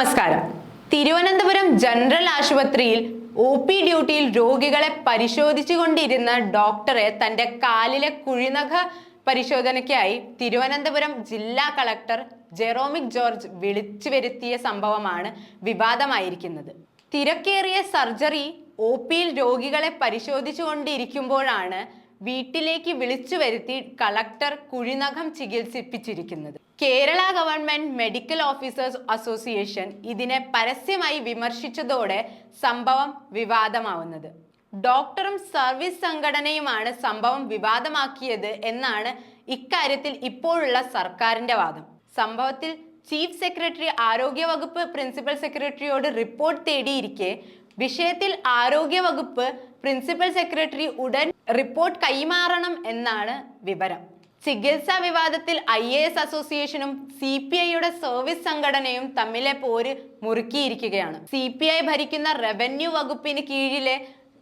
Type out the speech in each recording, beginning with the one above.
നമസ്കാരം. തിരുവനന്തപുരം ജനറൽ ആശുപത്രിയിൽ O P ഡ്യൂട്ടിയിൽ രോഗികളെ പരിശോധിച്ചുകൊണ്ടിരുന്ന ഡോക്ടറെ തന്റെ കാലിലെ കുഴിനഖ പരിശോധനയ്ക്കായി തിരുവനന്തപുരം ജില്ലാ കളക്ടർ ജെറോമിക് ജോർജ് വിളിച്ചു വരുത്തിയ സംഭവമാണ് വിവാദമായിരിക്കുന്നത്. തിരക്കേറിയ സർജറി ഒ പിയിൽ രോഗികളെ പരിശോധിച്ചുകൊണ്ടിരിക്കുമ്പോഴാണ് വീട്ടിലേക്ക് വിളിച്ചു വരുത്തി കളക്ടർ കുഴിനഖം ചികിത്സിപ്പിച്ചിരിക്കുന്നത്. Kerala government medical officers association ഇതിനെ പരസ്യമായി വിമർശിച്ചതോടെ സംഭവം വിവാദമാവുന്നത്. ഡോക്ടറും സർവീസ് സംഘടനയുമാണ് സംഭവം വിവാദമാക്കിയത് എന്നാണ് ഇക്കാര്യത്തിൽ ഇപ്പോഴുള്ള സർക്കാരിന്റെ വാദം. സംഭവത്തിൽ ചീഫ് സെക്രട്ടറി ആരോഗ്യവകുപ്പ് പ്രിൻസിപ്പൽ സെക്രട്ടറിയോട് റിപ്പോർട്ട് തേടിയിരിക്കെ വിഷയത്തിൽ ആരോഗ്യവകുപ്പ് പ്രിൻസിപ്പൽ സെക്രട്ടറി ഉടൻ റിപ്പോർട്ട് കൈമാറണം എന്നാണ് വിവരം. ചികിത്സാ വിവാദത്തിൽ ഐ എ എസ് അസോസിയേഷനും സി പി ഐയുടെ സർവീസ് സംഘടനയും തമ്മിലെ പോര് മുറുക്കിയിരിക്കുകയാണ്. സി പി ഐ ഭരിക്കുന്ന റവന്യൂ വകുപ്പിന് കീഴിലെ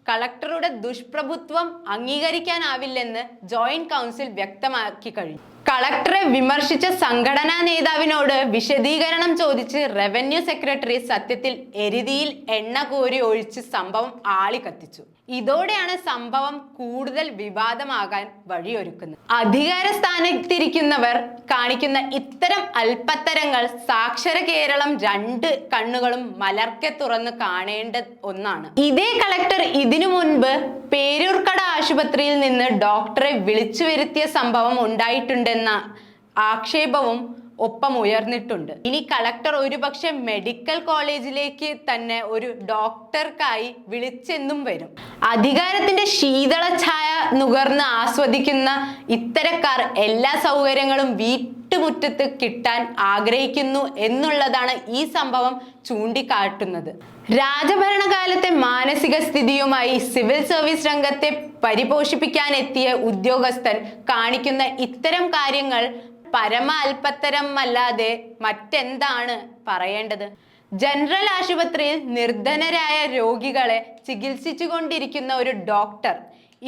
കളക്ടറുടെ ദുഷ്പ്രഭുത്വം അംഗീകരിക്കാനാവില്ലെന്ന് ജോയിന്റ് കൗൺസിൽ വ്യക്തമാക്കി കഴിഞ്ഞു. കളക്ടറെ വിമർശിച്ച സംഘടനാ നേതാവിനോട് വിശദീകരണം ചോദിച്ച് റവന്യൂ സെക്രട്ടറി സത്യത്തിൽ എരുതിയിൽ എണ്ണ കോരി ഒഴിച്ച് സംഭവം ആളി കത്തിച്ചു ഇതോടെയാണ് സംഭവം കൂടുതൽ വിവാദമാകാൻ വഴിയൊരുക്കുന്നത്. അധികാര സ്ഥാനത്തിരിക്കുന്നവർ കാണിക്കുന്ന ഇത്തരം അല്പത്തരങ്ങൾ സാക്ഷര കേരളം രണ്ട് കണ്ണുകളും മലർക്കെ തുറന്ന് കാണേണ്ട ഒന്നാണ്. ഇതേ കളക്ടർ ഇതിനു മുൻപ് പേരൂർക്കട ആശുപത്രിയിൽ നിന്ന് ഡോക്ടറെ വിളിച്ചു വരുത്തിയ സംഭവം ഉണ്ടായിട്ടുണ്ടെന്ന ആക്ഷേപവും ഒപ്പം ഉയർന്നിട്ടുണ്ട്. ഇനി കളക്ടർ ഒരുപക്ഷെ മെഡിക്കൽ കോളേജിലേക്ക് തന്നെ ഒരു ഡോക്ടർക്കായി വിളിച്ചെന്നും വരും. അധികാരത്തിന്റെ ശീതള ഛായ നുകർന്ന് ആസ്വദിക്കുന്ന ഇത്തരക്കാർ എല്ലാ സൗകര്യങ്ങളും വീട്ടുമുറ്റത്ത് കിട്ടാൻ ആഗ്രഹിക്കുന്നു എന്നുള്ളതാണ് ഈ സംഭവം ചൂണ്ടിക്കാട്ടുന്നത്. രാജഭരണകാലത്തെ മാനസിക സ്ഥിതിയുമായി സിവിൽ സർവീസ് രംഗത്തെ പരിപോഷിപ്പിക്കാൻ എത്തിയ ഉദ്യോഗസ്ഥൻ കാണിക്കുന്ന ഇത്തരം കാര്യങ്ങൾ പരമ അല്ലാതെ മറ്റെന്താണ് പറയേണ്ടത്? ജനറൽ ആശുപത്രിയിൽ നിർധനരായ രോഗികളെ ചികിത്സിച്ചു കൊണ്ടിരിക്കുന്ന ഒരു ഡോക്ടർ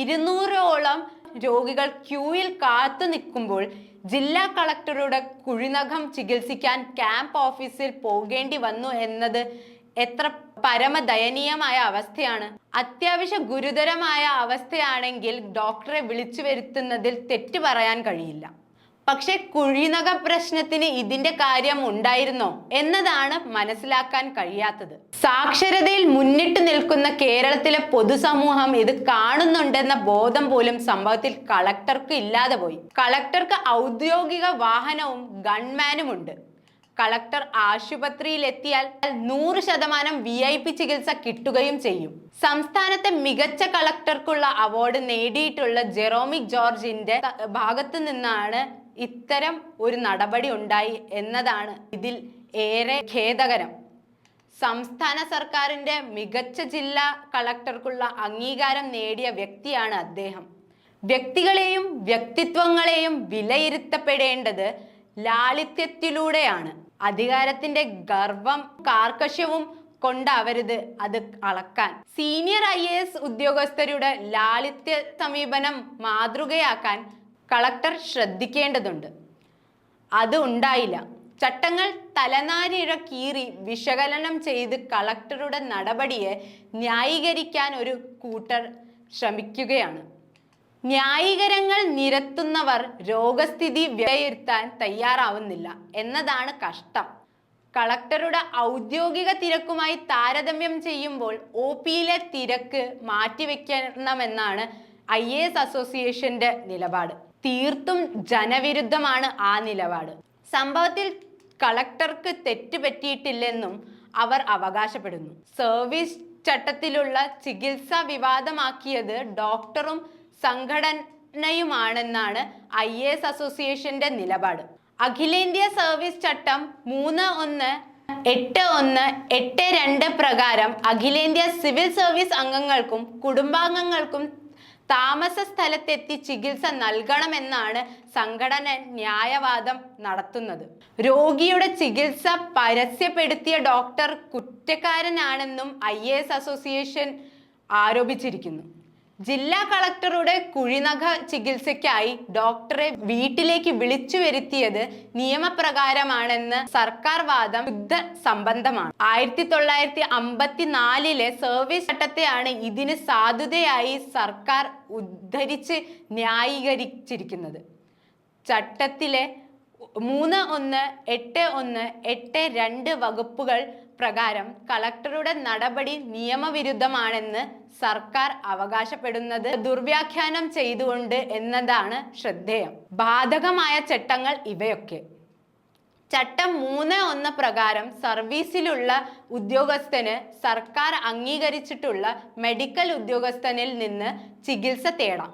ഇരുന്നൂറോളം രോഗികൾ ക്യൂയിൽ കാത്തു നിൽക്കുമ്പോൾ ജില്ലാ കളക്ടറുടെ കുഴിനഖം ചികിത്സിക്കാൻ ക്യാമ്പ് ഓഫീസിൽ പോകേണ്ടി വന്നു എന്നത് എത്ര പരമദയനീയമായ അവസ്ഥയാണ്. അത്യാവശ്യ ഗുരുതരമായ അവസ്ഥയാണെങ്കിൽ ഡോക്ടറെ വിളിച്ചു വരുത്തുന്നതിൽ തെറ്റ് പറയാൻ കഴിയില്ല. പക്ഷെ കുഴിനക പ്രശ്നത്തിന് ഇതിന്റെ കാര്യം ഉണ്ടായിരുന്നോ എന്നതാണ് മനസ്സിലാക്കാൻ കഴിയാത്തത്. സാക്ഷരതയിൽ മുന്നിട്ട് നിൽക്കുന്ന കേരളത്തിലെ പൊതുസമൂഹം ഇത് കാണുന്നുണ്ടെന്ന ബോധം പോലും സംഭവത്തിൽ കളക്ടർക്ക് ഇല്ലാതെ പോയി. കളക്ടർക്ക് ഔദ്യോഗിക വാഹനവും ഗൺമാനുമുണ്ട് കളക്ടർ ആശുപത്രിയിൽ എത്തിയാൽ നൂറ് ശതമാനം വി ഐ പി ചികിത്സ കിട്ടുകയും ചെയ്യും. സംസ്ഥാനത്തെ മികച്ച കളക്ടർക്കുള്ള അവാർഡ് നേടിയിട്ടുള്ള ജെറോമിക് ജോർജിന്റെ ഭാഗത്തു നിന്നാണ് ഇത്തരം ഒരു നടപടി ഉണ്ടായി എന്നതാണ് ഇതിൽ ഏറെ ഖേദകരം. സംസ്ഥാന സർക്കാരിന്റെ മികച്ച ജില്ലാ കളക്ടർക്കുള്ള അംഗീകാരം നേടിയ വ്യക്തിയാണ് അദ്ദേഹം. വ്യക്തികളെയും വ്യക്തിത്വങ്ങളെയും വിലയിരുത്തപ്പെടേണ്ടത് ലാളിത്യത്തിലൂടെയാണ്. അധികാരത്തിന്റെ ഗർവം കാർക്കശ്യവും കൊണ്ടാവരുത് അത് അളക്കാൻ. സീനിയർ ഐ എ എസ് ഉദ്യോഗസ്ഥരുടെ ലാളിത്യ സമീപനം മാതൃകയാക്കാൻ കളക്ടർ ശ്രദ്ധിക്കേണ്ടതുണ്ട്. അത് ഉണ്ടായില്ല. ചട്ടങ്ങൾ തലനാരിഴ കീറി വിശകലനം ചെയ്ത് കളക്ടറുടെ നടപടിയെ ന്യായീകരിക്കാൻ ഒരു കൂട്ടർ ശ്രമിക്കുകയാണ്. ന്യായീകരങ്ങൾ നിരത്തുന്നവർ രോഗസ്ഥിതി വിലയിരുത്താൻ തയ്യാറാവുന്നില്ല എന്നതാണ് കഷ്ടം. കളക്ടറുടെ ഔദ്യോഗിക തിരക്കുമായി താരതമ്യം ചെയ്യുമ്പോൾ ഒ പിയിലെ തിരക്ക് മാറ്റിവെക്കണമെന്നാണ് ഐ എ എസ് അസോസിയേഷന്റെ നിലപാട്. തീർത്തും ജനവിരുദ്ധമാണ് ആ നിലപാട്. സംഭവത്തിൽ കളക്ടർക്ക് തെറ്റുപറ്റിയിട്ടില്ലെന്നും അവർ അവകാശപ്പെടുന്നു. സർവീസ് ചട്ടത്തിലുള്ള ചികിത്സ വിവാദമാക്കിയത് ഡോക്ടറും സംഘടനയുമാണെന്നാണ് ഐ എ എസ് അസോസിയേഷന്റെ നിലപാട്. അഖിലേന്ത്യാ സർവീസ് ചട്ടം മൂന്ന് ഒന്ന് എട്ട് ഒന്ന് എട്ട് രണ്ട് പ്രകാരം അഖിലേന്ത്യാ സിവിൽ സർവീസ് അംഗങ്ങൾക്കും കുടുംബാംഗങ്ങൾക്കും താമസ സ്ഥലത്തെത്തി ചികിത്സ നൽകണമെന്നാണ് സംഘടന ന്യായവാദം നടത്തുന്നത്. രോഗിയുടെ ചികിത്സ പരസ്യപ്പെടുത്തിയ ഡോക്ടർ കുറ്റക്കാരനാണെന്നും ഐ എസ് അസോസിയേഷൻ ആരോപിച്ചിരിക്കുന്നു. ജില്ലാ കളക്ടറുടെ കുഴിനഖ ചികിത്സയ്ക്കായി ഡോക്ടറെ വീട്ടിലേക്ക് വിളിച്ചു വരുത്തിയത് നിയമപ്രകാരമാണെന്ന് സർക്കാർ വാദം ശുദ്ധ സംബന്ധമാണ്. ആയിരത്തി തൊള്ളായിരത്തി അമ്പത്തിനാലിലെ സർവീസ് ചട്ടത്തെയാണ് ഇതിന് സാധുതയായി സർക്കാർ ഉദ്ധരിച്ച് ന്യായീകരിച്ചിരിക്കുന്നത്. ചട്ടത്തിലെ മൂന്ന് ഒന്ന് എട്ട് ഒന്ന് എട്ട് രണ്ട് വകുപ്പുകൾ പ്രകാരം കളക്ടറുടെ നടപടി നിയമവിരുദ്ധമാണെന്ന് സർക്കാർ അവകാശപ്പെടുന്നത് ദുർവ്യാഖ്യാനം ചെയ്തുകൊണ്ട് എന്നതാണ് ശ്രദ്ധേയം. ബാധകമായ ചട്ടങ്ങൾ ഇവയൊക്കെ. ചട്ടം മൂന്ന് ഒന്ന് പ്രകാരം സർവീസിലുള്ള ഉദ്യോഗസ്ഥന് സർക്കാർ അംഗീകരിച്ചിട്ടുള്ള മെഡിക്കൽ ഉദ്യോഗസ്ഥനിൽ നിന്ന് ചികിത്സ തേടാം.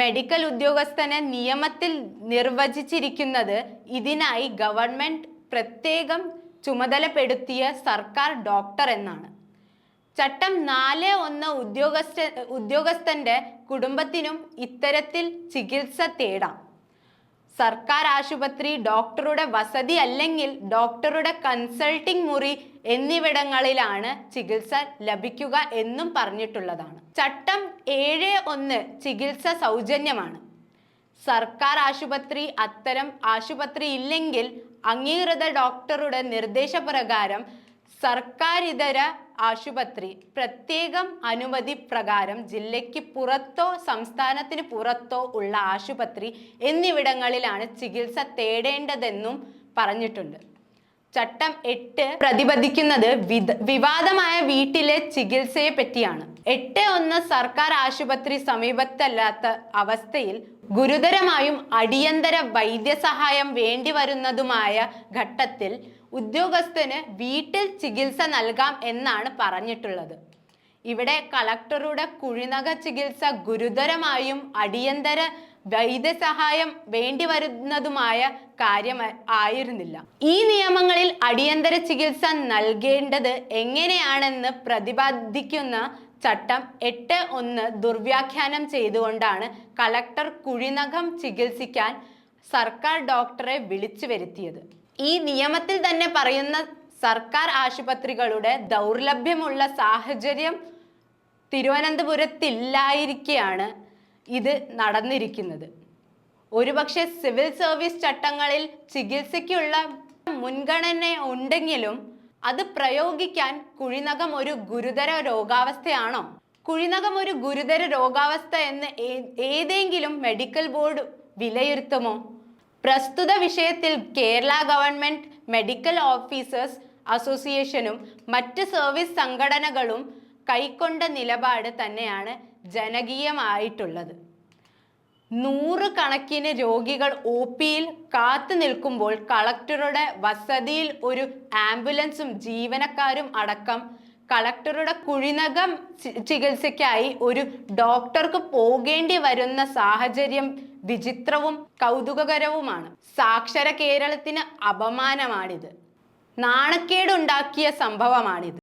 മെഡിക്കൽ ഉദ്യോഗസ്ഥനെ നിയമത്തിൽ നിർവചിച്ചിരിക്കുന്നത് ഇതിനായി ഗവൺമെന്റ് പ്രത്യേകം ചുമതലപ്പെടുത്തിയ സർക്കാർ ഡോക്ടർ എന്നാണ്. ചട്ടം നാല് ഒന്ന് ഉദ്യോഗസ്ഥ ഉദ്യോഗസ്ഥന്റെ കുടുംബത്തിനും ഇത്തരത്തിൽ ചികിത്സ തേടാം. സർക്കാർ ആശുപത്രി ഡോക്ടറുടെ വസതി അല്ലെങ്കിൽ ഡോക്ടറുടെ കൺസൾട്ടിംഗ് മുറി എന്നിവിടങ്ങളിലാണ് ചികിത്സ ലഭിക്കുക എന്നും പറഞ്ഞിട്ടുള്ളതാണ്. ചട്ടം ഏഴ് ഒന്ന് ചികിത്സ സൗജന്യമാണ്. സർക്കാർ ആശുപത്രി അത്തരം ആശുപത്രി ഇല്ലെങ്കിൽ അംഗീകൃത ഡോക്ടറുടെ നിർദ്ദേശപ്രകാരം സർക്കാരിതര ആശുപത്രി പ്രത്യേകം അനുമതി പ്രകാരം ജില്ലയ്ക്ക് പുറത്തോ സംസ്ഥാനത്തിന് പുറത്തോ ഉള്ള ആശുപത്രി എന്നിവിടങ്ങളിലാണ് ചികിത്സ തേടേണ്ടതെന്നും പറഞ്ഞിട്ടുണ്ട്. ചട്ടം എട്ട് പ്രതിപദിക്കുന്നത് വിവാദമായ വീട്ടിലെ ചികിത്സയെ പറ്റിയാണ് എട്ട് ഒന്ന് സർക്കാർ ആശുപത്രി സമീപത്തല്ലാത്ത അവസ്ഥയിൽ ഗുരുതരമായും അടിയന്തര വൈദ്യസഹായം വേണ്ടി വരുന്നതുമായ ഘട്ടത്തിൽ ഉദ്യോഗസ്ഥന് വീട്ടിൽ ചികിത്സ നൽകാം എന്നാണ് പറഞ്ഞിട്ടുള്ളത്. ഇവിടെ കളക്ടറുടെ കുഴിനക ചികിത്സ ഗുരുതരമായും അടിയന്തര വൈദ്യസഹായം വേണ്ടി വരുന്നതുമായ കാര്യം ആയിരുന്നില്ല. ഈ നിയമങ്ങളിൽ അടിയന്തര ചികിത്സ നൽകേണ്ടത് എങ്ങനെയാണെന്ന് പ്രതിപാദിക്കുന്ന ചട്ടം എട്ട് ഒന്ന് ദുർവ്യാഖ്യാനം ചെയ്തുകൊണ്ടാണ് കളക്ടർ കുഴിനഖം ചികിത്സിക്കാൻ സർക്കാർ ഡോക്ടറെ വിളിച്ചു വരുത്തിയത്. ഈ നിയമത്തിൽ തന്നെ പറയുന്ന സർക്കാർ ആശുപത്രികളുടെ ദൗർലഭ്യമുള്ള സാഹചര്യം തിരുവനന്തപുരത്തില്ലായിരിക്കെയാണ് ഇത് നടന്നിരിക്കുന്നത്. ഒരുപക്ഷെ സിവിൽ സർവീസ് ചട്ടങ്ങളിൽ ചികിത്സയ്ക്കുള്ള മുൻഗണന ഉണ്ടെങ്കിലും അത് പ്രയോഗിക്കാൻ കുഴിനകം ഒരു ഗുരുതര രോഗാവസ്ഥയാണോ? കുഴിനകം ഒരു ഗുരുതര രോഗാവസ്ഥ എന്ന് ഏതെങ്കിലും മെഡിക്കൽ ബോർഡ് വിലയിരുത്തുമോ? പ്രസ്തുത വിഷയത്തിൽ കേരള ഗവൺമെന്റ് മെഡിക്കൽ ഓഫീസേഴ്സ് അസോസിയേഷനും മറ്റ് സർവീസ് സംഘടനകളും കൈക്കൊണ്ട നിലപാട് തന്നെയാണ് ജനകീയമായിട്ടുള്ളത്. നൂറ് കണക്കിന് രോഗികൾ ഒ പിയിൽ കാത്തു നിൽക്കുമ്പോൾ കളക്ടറുടെ വസതിയിൽ ഒരു ആംബുലൻസും ജീവനക്കാരും അടക്കം. കളക്ടറുടെ കുഴിനകം ചികിത്സയ്ക്കായി ഒരു ഡോക്ടർക്ക് പോകേണ്ടി വരുന്ന സാഹചര്യം വിചിത്രവും കൗതുകകരവുമാണ്. സാക്ഷര കേരളത്തിന് അപമാനമാണിത്. നാണക്കേടുണ്ടാക്കിയ സംഭവമാണിത്.